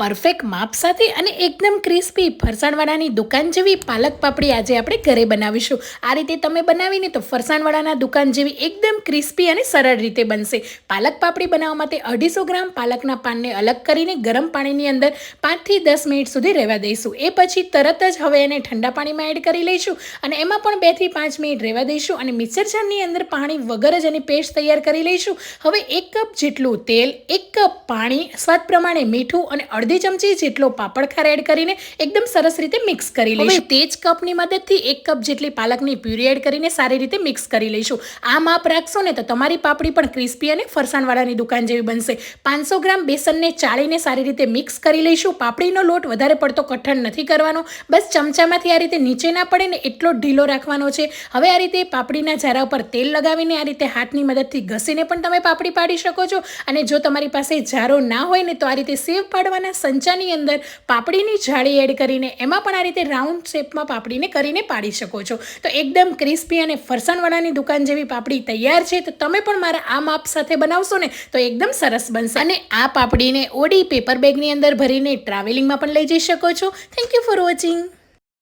Perfect માપ સાથે અને એકદમ ક્રિસ્પી ફરસાણવાળાની દુકાન જેવી પાલક પાપડી આજે આપણે ઘરે બનાવીશું. આ રીતે તમે બનાવીને તો ફરસાણવાળાના દુકાન જેવી એકદમ ક્રિસ્પી અને સરળ રીતે બનશે. પાલક પાપડી બનાવવા માટે અઢીસો ગ્રામ પાલકના પાનને અલગ કરીને ગરમ પાણીની અંદર પાંચથી દસ મિનિટ સુધી રહેવા દઈશું. એ પછી તરત જ હવે એને ઠંડા પાણીમાં એડ કરી લઈશું અને એમાં પણ બેથી પાંચ મિનિટ રહેવા દઈશું અને મિક્સર જારની અંદર પાણી વગર જ એની પેસ્ટ તૈયાર કરી લઈશું. હવે એક કપ જેટલું તેલ, એક કપ પાણી, સ્વાદ પ્રમાણે મીઠું અને અડધી ચમચી જેટલો પાપડ ખાર એડ કરીને એકદમ સરસ રીતે મિક્સ કરી લઈશું. તે જ કપની મદદથી એક કપ જેટલી પાલકની પ્યુરી એડ કરીને સારી રીતે મિક્સ કરી લઈશું. આ માપ રાખશો ને તો તમારી પાપડી પણ ક્રિસ્પી અને ફરસાણવાળાની દુકાન જેવી બનશે. પાંચસો ગ્રામ બેસનને ચાળીને સારી રીતે મિક્સ કરી લઈશું. પાપડીનો લોટ વધારે પડતો કઠણ નથી કરવાનો. બસ ચમચામાંથી આ રીતે નીચે ના પડે ને એટલો ઢીલો રાખવાનો છે. હવે આ રીતે પાપડીના ઝારા ઉપર તેલ લગાવીને આ રીતે હાથની મદદથી ઘસીને પણ તમે પાપડી પાડી શકો છો. અને જો તમારી પાસે ઝારો ના હોય ને તો આ રીતે સેવ પાડવાના સંચાની અંદર પાપડીની જાળી એડ કરીને એમાં પણ આ રીતે રાઉન્ડ શેપમાં પાપડીને કરીને પાડી શકો છો. તો એકદમ ક્રિસ્પી અને ફરસાણવાળાની દુકાન જેવી પાપડી તૈયાર છે. તો તમે પણ મારા આ માપ સાથે બનાવશો ને, તો એકદમ સરસ બનશે. અને આ પાપડીને ઓડી પેપર બેગની અંદર ભરીને ટ્રાવેલિંગમાં પણ લઈ જઈ શકો છો. Thank you for watching